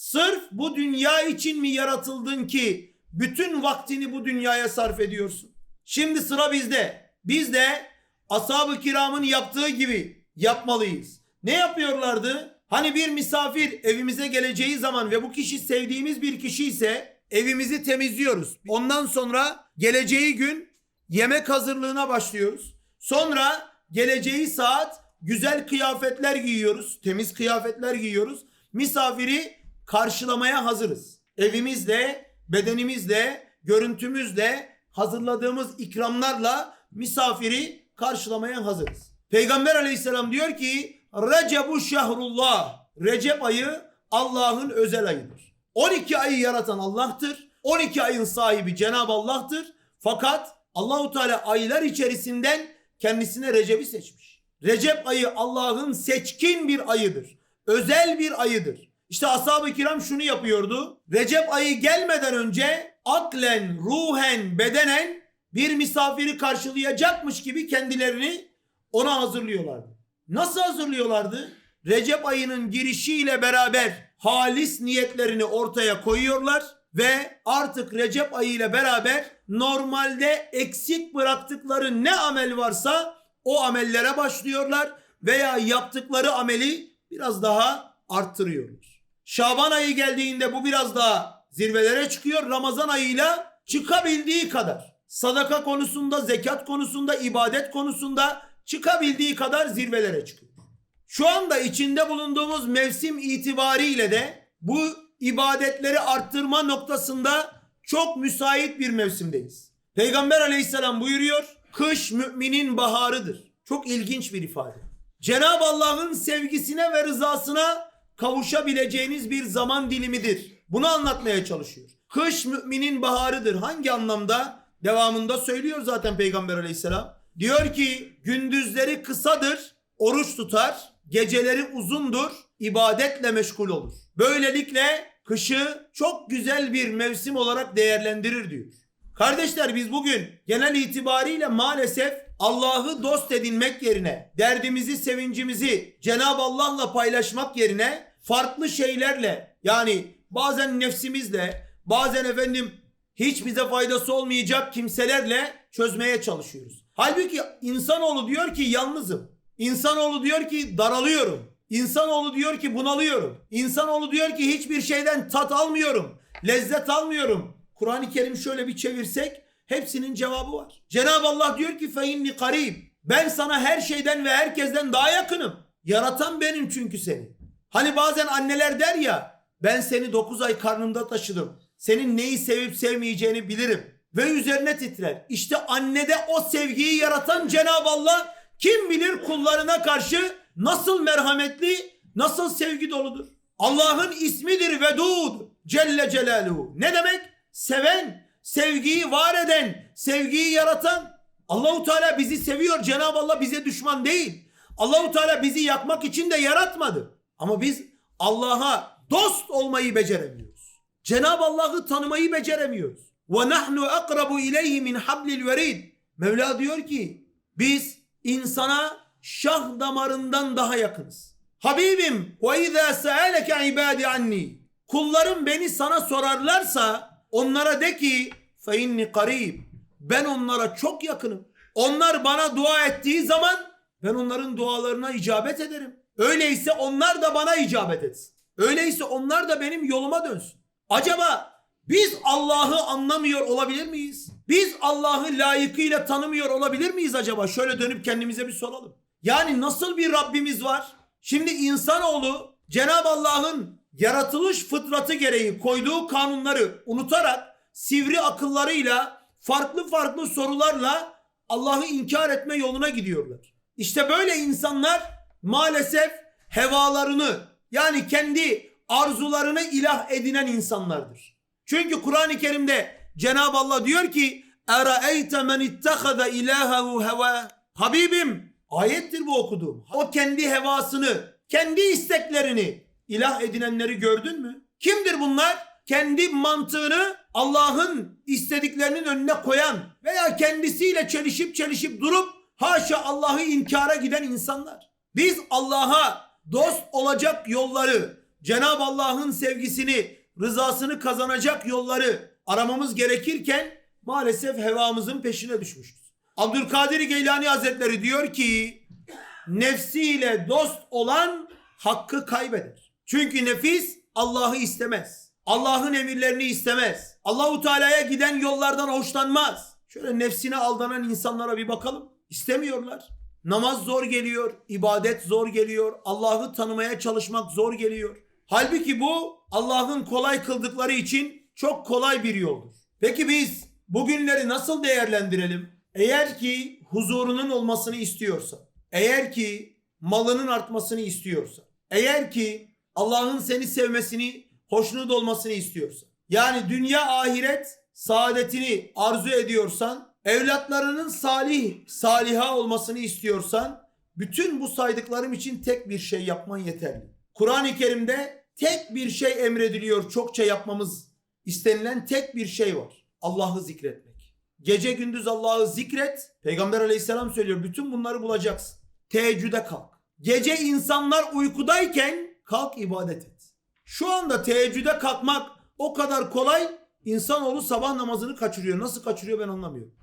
Sırf bu dünya için mi yaratıldın ki bütün vaktini bu dünyaya sarf ediyorsun? Şimdi sıra bizde. Biz de ashab-ı kiramın yaptığı gibi yapmalıyız. Ne yapıyorlardı? Hani bir misafir evimize geleceği zaman ve bu kişi sevdiğimiz bir kişi ise evimizi temizliyoruz. Ondan sonra geleceği gün yemek hazırlığına başlıyoruz. Sonra geleceği saat güzel kıyafetler giyiyoruz. Temiz kıyafetler giyiyoruz. Misafiri karşılamaya hazırız. Evimizle, bedenimizle, görüntümüzle, hazırladığımız ikramlarla misafiri karşılamaya hazırız. Peygamber aleyhisselam diyor ki Recebu şehrullah. Recep ayı Allah'ın özel ayıdır. 12 ayı yaratan Allah'tır. 12 ayın sahibi Cenab-ı Allah'tır. Fakat Allahu Teala aylar içerisinden kendisine Recep'i seçmiş. Recep ayı Allah'ın seçkin bir ayıdır. Özel bir ayıdır. İşte ashab-ı kiram şunu yapıyordu. Recep ayı gelmeden önce aklen, ruhen, bedenen bir misafiri karşılayacakmış gibi kendilerini ona hazırlıyorlardı. Nasıl hazırlıyorlardı? Recep ayının girişiyle beraber halis niyetlerini ortaya koyuyorlar ve artık Recep ayı ile beraber normalde eksik bıraktıkları ne amel varsa o amellere başlıyorlar veya yaptıkları ameli biraz daha arttırıyorlar. Şaban ayı geldiğinde bu biraz daha zirvelere çıkıyor. Ramazan ayıyla çıkabildiği kadar sadaka konusunda, zekat konusunda, ibadet konusunda çıkabildiği kadar zirvelere çıkıyor. Şu anda içinde bulunduğumuz mevsim itibariyle de bu ibadetleri arttırma noktasında çok müsait bir mevsimdeyiz. Peygamber aleyhisselam buyuruyor, kış müminin baharıdır. Çok ilginç bir ifade. Cenab-ı Allah'ın sevgisine ve rızasına kavuşabileceğiniz bir zaman dilimidir. Bunu anlatmaya çalışıyor. Kış müminin baharıdır. Hangi anlamda? Devamında söylüyor zaten Peygamber aleyhisselam. Diyor ki gündüzleri kısadır, oruç tutar, geceleri uzundur, ibadetle meşgul olur. Böylelikle kışı çok güzel bir mevsim olarak değerlendirir diyor. Kardeşler biz bugün genel itibariyle maalesef Allah'ı dost edinmek yerine, derdimizi, sevincimizi Cenab-ı Allah'la paylaşmak yerine farklı şeylerle yani bazen nefsimizle, bazen efendim hiç bize faydası olmayacak kimselerle çözmeye çalışıyoruz. Halbuki insanoğlu diyor ki yalnızım. İnsanoğlu diyor ki daralıyorum. İnsanoğlu diyor ki bunalıyorum. İnsanoğlu diyor ki hiçbir şeyden tat almıyorum. Lezzet almıyorum. Kur'an-ı Kerim şöyle bir çevirsek hepsinin cevabı var. Cenab-ı Allah diyor ki fe inni karib. Ben sana her şeyden ve herkesten daha yakınım. Yaratan benim çünkü seni. Hani bazen anneler der ya ben seni 9 ay karnımda taşıdım. Senin neyi sevip sevmeyeceğini bilirim. Ve üzerine titrer. İşte annede o sevgiyi yaratan Cenab-ı Allah kim bilir kullarına karşı nasıl merhametli, nasıl sevgi doludur. Allah'ın ismidir Vedud Celle Celaluhu. Ne demek? Seven, sevgiyi var eden, sevgiyi yaratan. Allahu Teala bizi seviyor. Cenab-ı Allah bize düşman değil. Allahu Teala bizi yakmak için de yaratmadı. Ama biz Allah'a dost olmayı beceremiyoruz. Cenab-ı Allah'ı tanımayı beceremiyoruz. Ve nahnu akrabu ileyhi min hablil verid. Mevla diyor ki biz insana şah damarından daha yakınız. Habibim ve izâ se'aleke ibâdi anni. Kullarım beni sana sorarlarsa onlara de ki fe inni karib. Ben onlara çok yakınım. Onlar bana dua ettiği zaman ben onların dualarına icabet ederim. Öyleyse onlar da bana icabet etsin. Öyleyse onlar da benim yoluma dönsün. Acaba biz Allah'ı anlamıyor olabilir miyiz? Biz Allah'ı layıkıyla tanımıyor olabilir miyiz acaba? Şöyle dönüp kendimize bir soralım. Yani nasıl bir Rabbimiz var? Şimdi insanoğlu Cenab-ı Allah'ın yaratılış fıtratı gereği koyduğu kanunları unutarak sivri akıllarıyla farklı farklı sorularla Allah'ı inkar etme yoluna gidiyorlar. İşte böyle insanlar maalesef hevalarını yani kendi arzularını ilah edinen insanlardır. Çünkü Kur'an-ı Kerim'de Cenab-ı Allah diyor ki اَرَأَيْتَ مَنِ اتَّخَذَ اِلَٰهَهُ هَوَى Habibim ayettir bu okuduğum. O kendi hevasını, kendi isteklerini ilah edinenleri gördün mü? Kimdir bunlar? Kendi mantığını Allah'ın istediklerinin önüne koyan veya kendisiyle çelişip çelişip durup haşa Allah'ı inkara giden insanlar. Biz Allah'a dost olacak yolları Cenab-ı Allah'ın sevgisini, rızasını kazanacak yolları aramamız gerekirken maalesef hevamızın peşine düşmüşüz. Abdülkadir Geylani Hazretleri diyor ki nefsiyle dost olan hakkı kaybeder. Çünkü nefis Allah'ı istemez. Allah'ın emirlerini istemez. Allahu Teala'ya giden yollardan hoşlanmaz. Şöyle nefsine aldanan insanlara bir bakalım. İstemiyorlar. Namaz zor geliyor, ibadet zor geliyor, Allah'ı tanımaya çalışmak zor geliyor. Halbuki bu Allah'ın kolay kıldıkları için çok kolay bir yoldur. Peki biz bugünleri nasıl değerlendirelim? Eğer ki huzurunun olmasını istiyorsa, eğer ki malının artmasını istiyorsa, eğer ki Allah'ın seni sevmesini, hoşnut olmasını istiyorsa, yani dünya ahiret saadetini arzu ediyorsan, evlatlarının salih, saliha olmasını istiyorsan, bütün bu saydıklarım için tek bir şey yapman yeterli. Kur'an-ı Kerim'de tek bir şey emrediliyor, çokça yapmamız istenilen tek bir şey var. Allah'ı zikretmek. Gece gündüz Allah'ı zikret. Peygamber aleyhisselam söylüyor. Bütün bunları bulacaksın. Teheccüde kalk. Gece insanlar uykudayken kalk ibadet et. Şu anda teheccüde kalkmak o kadar kolay. İnsanoğlu sabah namazını kaçırıyor. Nasıl kaçırıyor ben anlamıyorum.